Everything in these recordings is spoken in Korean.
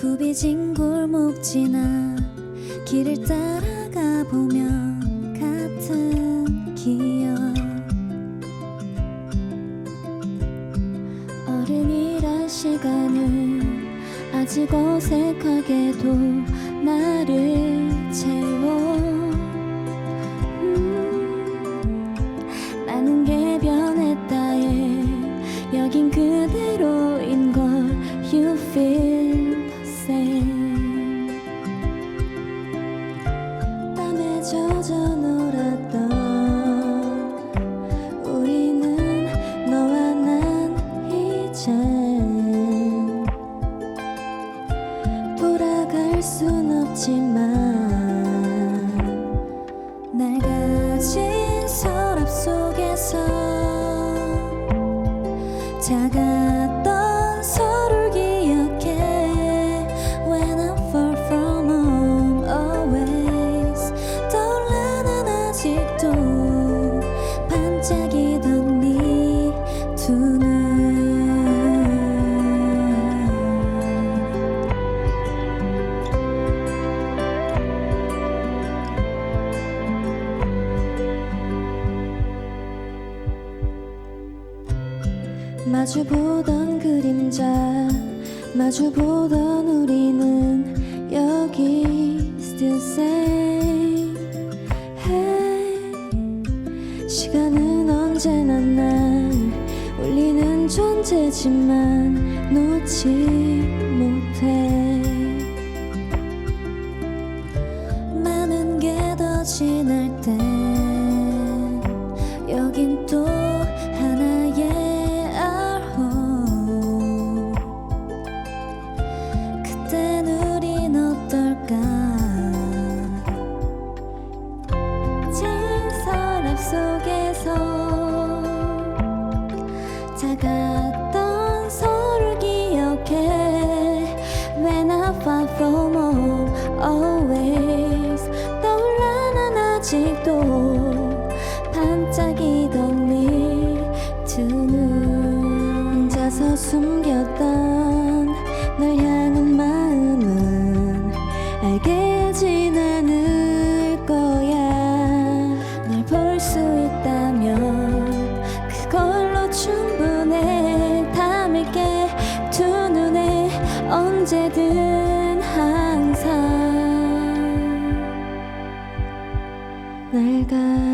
휘진 골목 지나 길을 따라가 보면 같은 기억. 어른이란 시간은 아직 어색하게도 나를 채워. 음, 많은 게 변했다에 여긴 젖어 놀았던 우리는 너와 난 이제 돌아갈 순 없지만 날 가진 서랍 속에서 작았 마주보던 그림자 마주보던 우리는 여기 still same hey 시간은 언제나 날 울리는 존재지만 놓지 못해. 많은 게 더 지날 땐 always. 떠올라 난 아직도 반짝이던 네두눈. 혼자서 숨겼던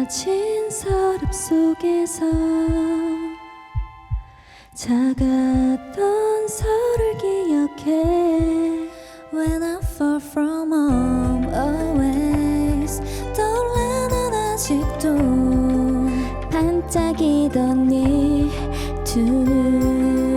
가진 서랍 속에서 작았던 서로를 기억해 When I fall from home always 떠올라는 아직도 반짝이던 네두 눈.